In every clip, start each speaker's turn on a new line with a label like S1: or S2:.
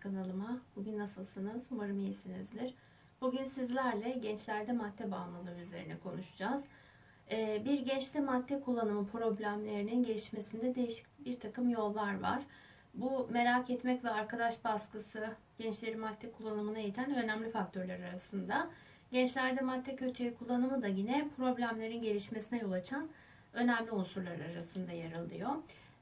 S1: kanalıma. Bugün nasılsınız? Umarım iyisinizdir. Bugün sizlerle gençlerde madde bağımlılığı üzerine konuşacağız. Ee, Bir gençte madde kullanımı problemlerinin gelişmesinde değişik bir takım yollar var. Bu merak etmek ve arkadaş baskısı gençlerin madde kullanımına iten önemli faktörler arasında. Gençlerde madde kötüye kullanımı da yine problemlerin gelişmesine yol açan önemli unsurlar arasında yer alıyor.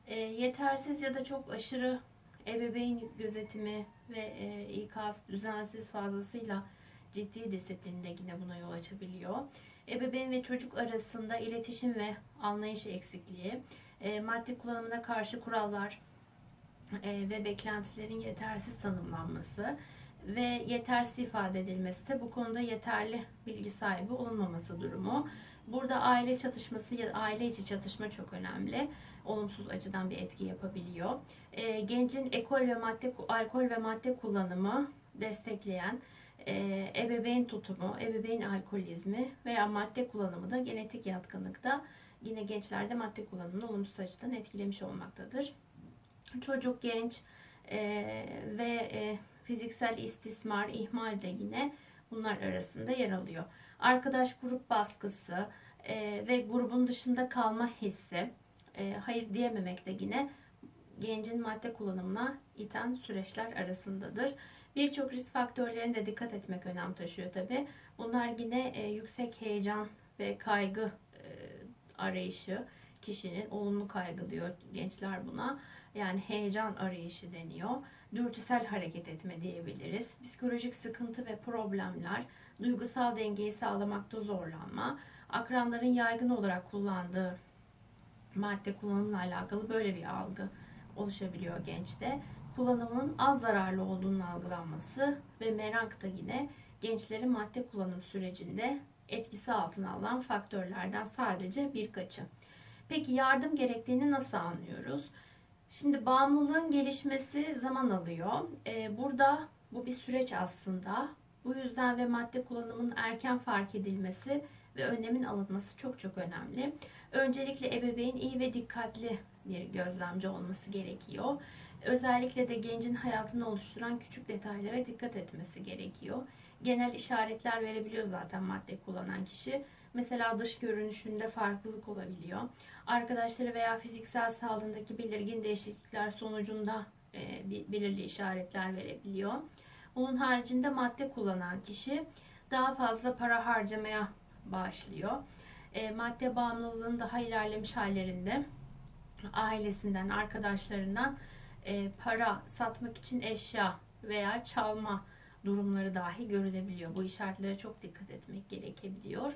S1: E, yetersiz ya da çok aşırı ebeveyn gözetimi ve e, ikaz düzensiz fazlasıyla ciddi disiplinde yine buna yol açabiliyor. Ebeveyn ve çocuk arasında iletişim ve anlayış eksikliği, e, madde kullanımına karşı kurallar e, ve beklentilerin yetersiz tanımlanması ve yetersiz ifade edilmesi de bu konuda yeterli bilgi sahibi olunmaması durumu. Burada aile çatışması ya aile içi çatışma çok önemli. Olumsuz açıdan bir etki yapabiliyor. E, gencin ekol ve madde alkol ve madde kullanımı destekleyen e, ebeveyn tutumu, ebeveyn alkolizmi veya madde kullanımı da genetik yatkınlıkta yine gençlerde madde kullanımını olumsuz açıdan etkilemiş olmaktadır. Çocuk, genç e, ve e, fiziksel istismar, ihmal de yine bunlar arasında yer alıyor. Arkadaş grup baskısı e, ve grubun dışında kalma hissi, e, hayır diyememek de yine gencin madde kullanımına iten süreçler arasındadır. Birçok risk faktörlerine de dikkat etmek önem taşıyor tabi. Bunlar yine e, yüksek heyecan ve kaygı e, arayışı, kişinin olumlu kaygı diyor gençler buna. Yani heyecan arayışı deniyor. Dürtüsel hareket etme diyebiliriz. Psikolojik sıkıntı ve problemler, duygusal dengeyi sağlamakta zorlanma, akranların yaygın olarak kullandığı madde kullanımla alakalı böyle bir algı oluşabiliyor gençte. Kullanımının az zararlı olduğunun algılanması ve merak da yine gençlerin madde kullanım sürecinde etkisi altına alan faktörlerden sadece birkaçı. Peki yardım gerektiğini nasıl anlıyoruz? Şimdi bağımlılığın gelişmesi zaman alıyor. Ee, burada bu bir süreç aslında. Bu yüzden ve madde kullanımının erken fark edilmesi ve önlemin alınması çok çok önemli. Öncelikle ebeveyn iyi ve dikkatli bir gözlemci olması gerekiyor. Özellikle de gencin hayatını oluşturan küçük detaylara dikkat etmesi gerekiyor. Genel işaretler verebiliyor zaten madde kullanan kişi. Mesela dış görünüşünde farklılık olabiliyor. Arkadaşları veya fiziksel sağlığındaki belirgin değişiklikler sonucunda e, belirli işaretler verebiliyor. Bunun haricinde madde kullanan kişi daha fazla para harcamaya başlıyor. E, madde bağımlılığının daha ilerlemiş hallerinde ailesinden, arkadaşlarından e, para satmak için eşya veya çalma durumları dahi görülebiliyor. Bu işaretlere çok dikkat etmek gerekebiliyor.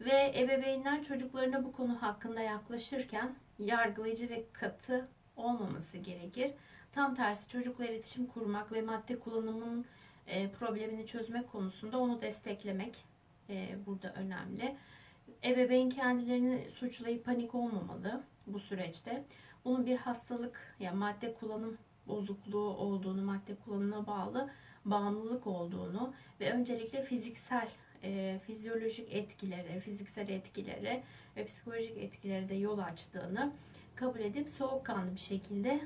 S1: Ve ebeveynler çocuklarına bu konu hakkında yaklaşırken yargılayıcı ve katı olmaması gerekir. Tam tersi çocukla iletişim kurmak ve madde kullanımının e, problemini çözmek konusunda onu desteklemek burada önemli. Ebeveyn kendilerini suçlayıp panik olmamalı bu süreçte. Bunun bir hastalık ya yani madde kullanım bozukluğu olduğunu, madde kullanımına bağlı bağımlılık olduğunu ve öncelikle fiziksel, e, fizyolojik etkileri, fiziksel etkileri ve psikolojik etkileri de yol açtığını kabul edip soğukkanlı bir şekilde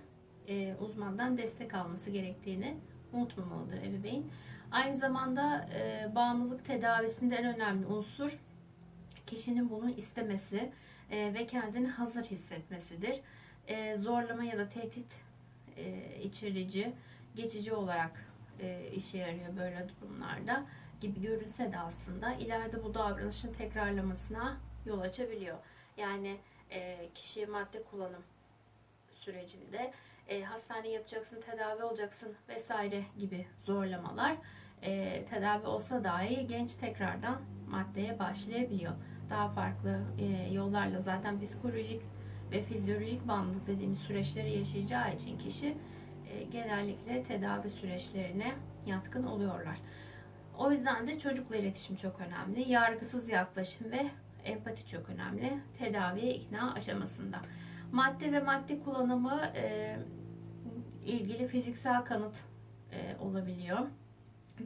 S1: e, uzmandan destek alması gerektiğini unutmamalıdır ebeveyn. Aynı zamanda e, bağımlılık tedavisinde en önemli unsur kişinin bunu istemesi e, ve kendini hazır hissetmesidir. E, zorlama ya da tehdit e, içerici, geçici olarak e, işe yarıyor böyle durumlarda gibi görünse de aslında ileride bu davranışın tekrarlamasına yol açabiliyor. Yani e, kişi madde kullanım sürecinde e, hastaneye yatacaksın, tedavi olacaksın vesaire gibi zorlamalar e, tedavi olsa dahi genç tekrardan maddeye başlayabiliyor. Daha farklı e, yollarla zaten psikolojik ve fizyolojik bağımlılık dediğimiz süreçleri yaşayacağı için kişi e, genellikle tedavi süreçlerine yatkın oluyorlar. O yüzden de çocukla iletişim çok önemli. Yargısız yaklaşım ve empati çok önemli. Tedaviye ikna aşamasında. Madde ve madde kullanımı e, ilgili fiziksel kanıt e, olabiliyor.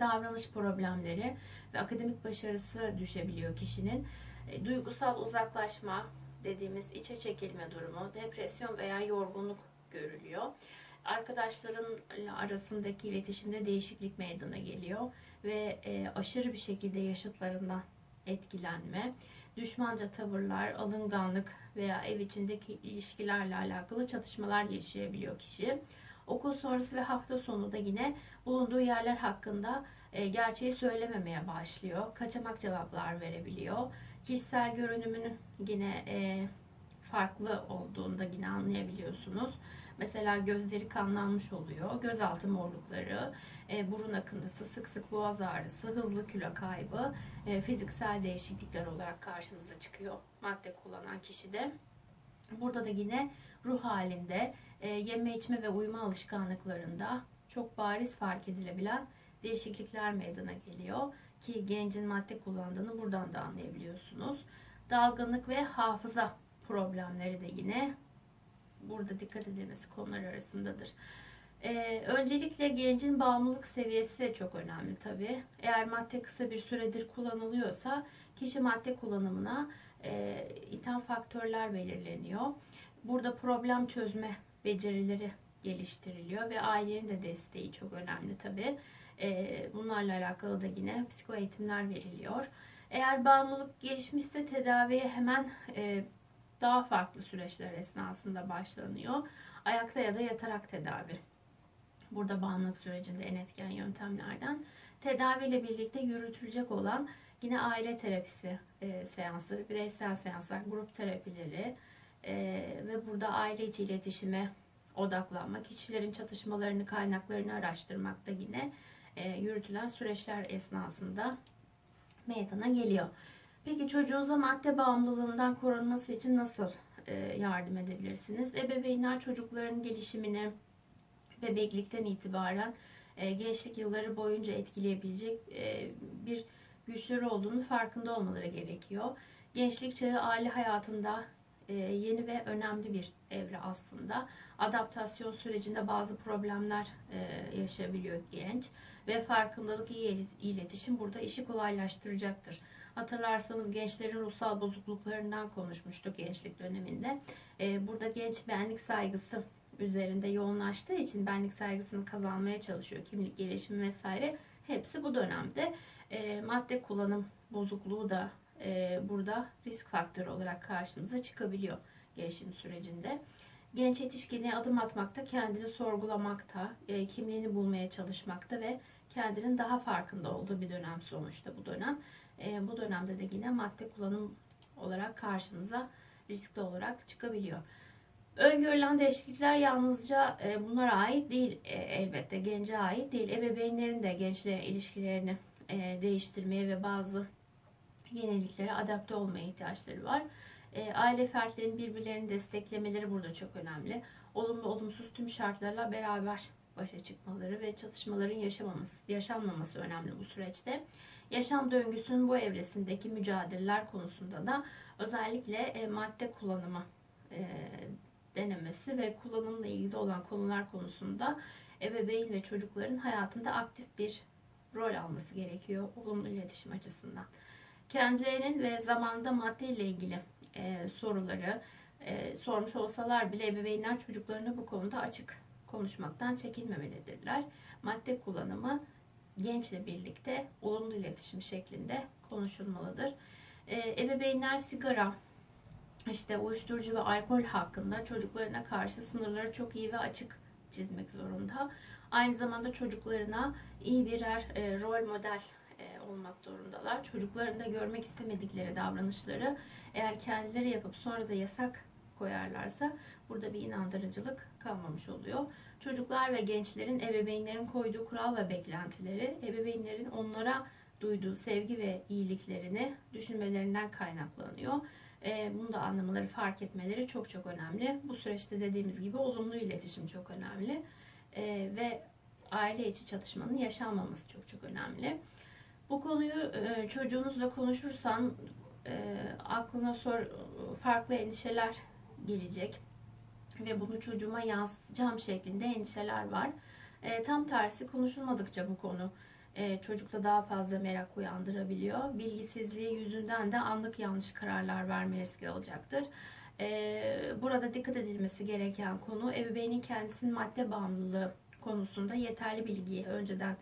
S1: Davranış problemleri ve akademik başarısı düşebiliyor kişinin. E, duygusal uzaklaşma dediğimiz içe çekilme durumu, depresyon veya yorgunluk görülüyor. arkadaşların arasındaki iletişimde değişiklik meydana geliyor ve e, aşırı bir şekilde yaşıtlarından etkilenme, düşmanca tavırlar, alınganlık veya ev içindeki ilişkilerle alakalı çatışmalar yaşayabiliyor kişi. Okul sonrası ve hafta sonu da yine bulunduğu yerler hakkında e, gerçeği söylememeye başlıyor. Kaçamak cevaplar verebiliyor. Kişisel görünümünün yine e, farklı olduğunda yine anlayabiliyorsunuz. Mesela gözleri kanlanmış oluyor, gözaltı morlukları, e, burun akıntısı, sık sık boğaz ağrısı, hızlı kilo kaybı, e, fiziksel değişiklikler olarak karşımıza çıkıyor madde kullanan kişide. Burada da yine ruh halinde, e, yeme içme ve uyuma alışkanlıklarında çok bariz fark edilebilen değişiklikler meydana geliyor ki gencin madde kullandığını buradan da anlayabiliyorsunuz. Dalgınlık ve hafıza problemleri de yine burada dikkat edilmesi konular arasındadır. Ee, öncelikle gencin bağımlılık seviyesi de çok önemli tabii. Eğer madde kısa bir süredir kullanılıyorsa kişi madde kullanımına e, iten faktörler belirleniyor. Burada problem çözme becerileri geliştiriliyor ve ailenin de desteği çok önemli tabii. E, bunlarla alakalı da yine psiko eğitimler veriliyor. Eğer bağımlılık gelişmişse tedaviye hemen e, daha farklı süreçler esnasında başlanıyor. Ayakta ya da yatarak tedavi. Burada bağımlılık sürecinde en etken yöntemlerden. Tedaviyle birlikte yürütülecek olan yine aile terapisi e, seansları, bireysel seanslar, grup terapileri e, ve burada aile içi iletişime odaklanmak, kişilerin çatışmalarını, kaynaklarını araştırmakta yine e, yürütülen süreçler esnasında meydana geliyor. Peki çocuğunuza madde bağımlılığından korunması için nasıl e, yardım edebilirsiniz? Ebeveynler çocukların gelişimini bebeklikten itibaren e, gençlik yılları boyunca etkileyebilecek e, bir güçleri olduğunu farkında olmaları gerekiyor. Gençlik çağı aile hayatında yeni ve önemli bir evre aslında. Adaptasyon sürecinde bazı problemler yaşayabiliyor genç ve farkındalık iyi iletişim burada işi kolaylaştıracaktır. Hatırlarsanız gençlerin ruhsal bozukluklarından konuşmuştuk gençlik döneminde. Ee, burada genç benlik saygısı üzerinde yoğunlaştığı için benlik saygısını kazanmaya çalışıyor. Kimlik gelişimi vesaire. Hepsi bu dönemde. E, madde kullanım bozukluğu da e, burada risk faktörü olarak karşımıza çıkabiliyor gelişim sürecinde. Genç yetişkinliğe adım atmakta, kendini sorgulamakta, e, kimliğini bulmaya çalışmakta ve kendinin daha farkında olduğu bir dönem sonuçta bu dönem. E, bu dönemde de yine madde kullanım olarak karşımıza riskli olarak çıkabiliyor. Öngörülen değişiklikler yalnızca bunlara ait değil elbette gence ait değil. Ebeveynlerin de gençle ilişkilerini değiştirmeye ve bazı yeniliklere adapte olmaya ihtiyaçları var. E, aile fertlerinin birbirlerini desteklemeleri burada çok önemli. Olumlu olumsuz tüm şartlarla beraber başa çıkmaları ve çatışmaların yaşamaması, yaşanmaması önemli bu süreçte. Yaşam döngüsünün bu evresindeki mücadeleler konusunda da özellikle e, madde kullanımı e, denemesi ve kullanımla ilgili olan konular konusunda ebeveyn ve çocukların hayatında aktif bir rol alması gerekiyor olumlu iletişim açısından. Kendilerinin ve zamanda madde ile ilgili e, soruları e, sormuş olsalar bile ebeveynler çocuklarını bu konuda açık konuşmaktan çekinmemelidirler. Madde kullanımı gençle birlikte olumlu iletişim şeklinde konuşulmalıdır. E, ebeveynler sigara, işte uyuşturucu ve alkol hakkında çocuklarına karşı sınırları çok iyi ve açık çizmek zorunda. Aynı zamanda çocuklarına iyi birer e, rol model olmak zorundalar. Çocuklarında görmek istemedikleri davranışları eğer kendileri yapıp sonra da yasak koyarlarsa burada bir inandırıcılık kalmamış oluyor. Çocuklar ve gençlerin ebeveynlerin koyduğu kural ve beklentileri ebeveynlerin onlara duyduğu sevgi ve iyiliklerini düşünmelerinden kaynaklanıyor. E, bunu da anlamaları, fark etmeleri çok çok önemli. Bu süreçte dediğimiz gibi olumlu iletişim çok önemli. E, ve aile içi çatışmanın yaşanmaması çok çok önemli. Bu konuyu e, çocuğunuzla konuşursan e, aklına sor farklı endişeler gelecek ve bunu çocuğuma yansıtacağım şeklinde endişeler var. E, tam tersi konuşulmadıkça bu konu e, çocukta daha fazla merak uyandırabiliyor. Bilgisizliği yüzünden de anlık yanlış kararlar verme riski olacaktır. Ee, burada dikkat edilmesi gereken konu ebeveynin kendisinin madde bağımlılığı konusunda yeterli bilgiye önceden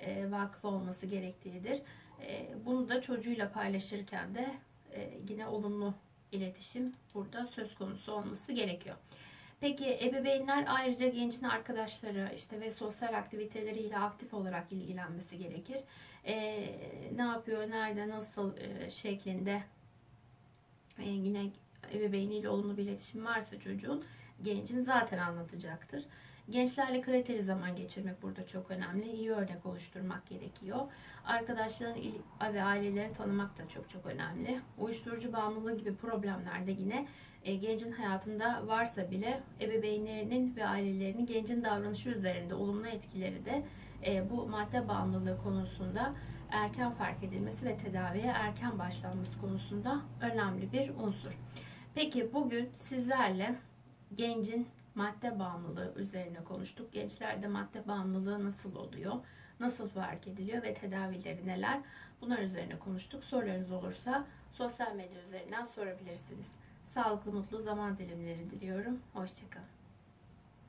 S1: e, vakıf olması gerektiğidir. E, bunu da çocuğuyla paylaşırken de e, yine olumlu iletişim burada söz konusu olması gerekiyor. Peki ebeveynler ayrıca gencin arkadaşları işte ve sosyal aktiviteleriyle aktif olarak ilgilenmesi gerekir. E, ne yapıyor, nerede, nasıl e, şeklinde e, yine ebeveyniyle olumlu bir iletişim varsa çocuğun gencin zaten anlatacaktır. Gençlerle kaliteli zaman geçirmek burada çok önemli. İyi örnek oluşturmak gerekiyor. Arkadaşların ve ailelerini tanımak da çok çok önemli. Uyuşturucu bağımlılığı gibi problemlerde yine e, gencin hayatında varsa bile ebeveynlerinin ve ailelerinin gencin davranışı üzerinde olumlu etkileri de e, bu madde bağımlılığı konusunda erken fark edilmesi ve tedaviye erken başlanması konusunda önemli bir unsur. Peki bugün sizlerle gencin madde bağımlılığı üzerine konuştuk. Gençlerde madde bağımlılığı nasıl oluyor? Nasıl fark ediliyor ve tedavileri neler? Bunlar üzerine konuştuk. Sorularınız olursa sosyal medya üzerinden sorabilirsiniz. Sağlıklı mutlu zaman dilimleri diliyorum. Hoşçakalın.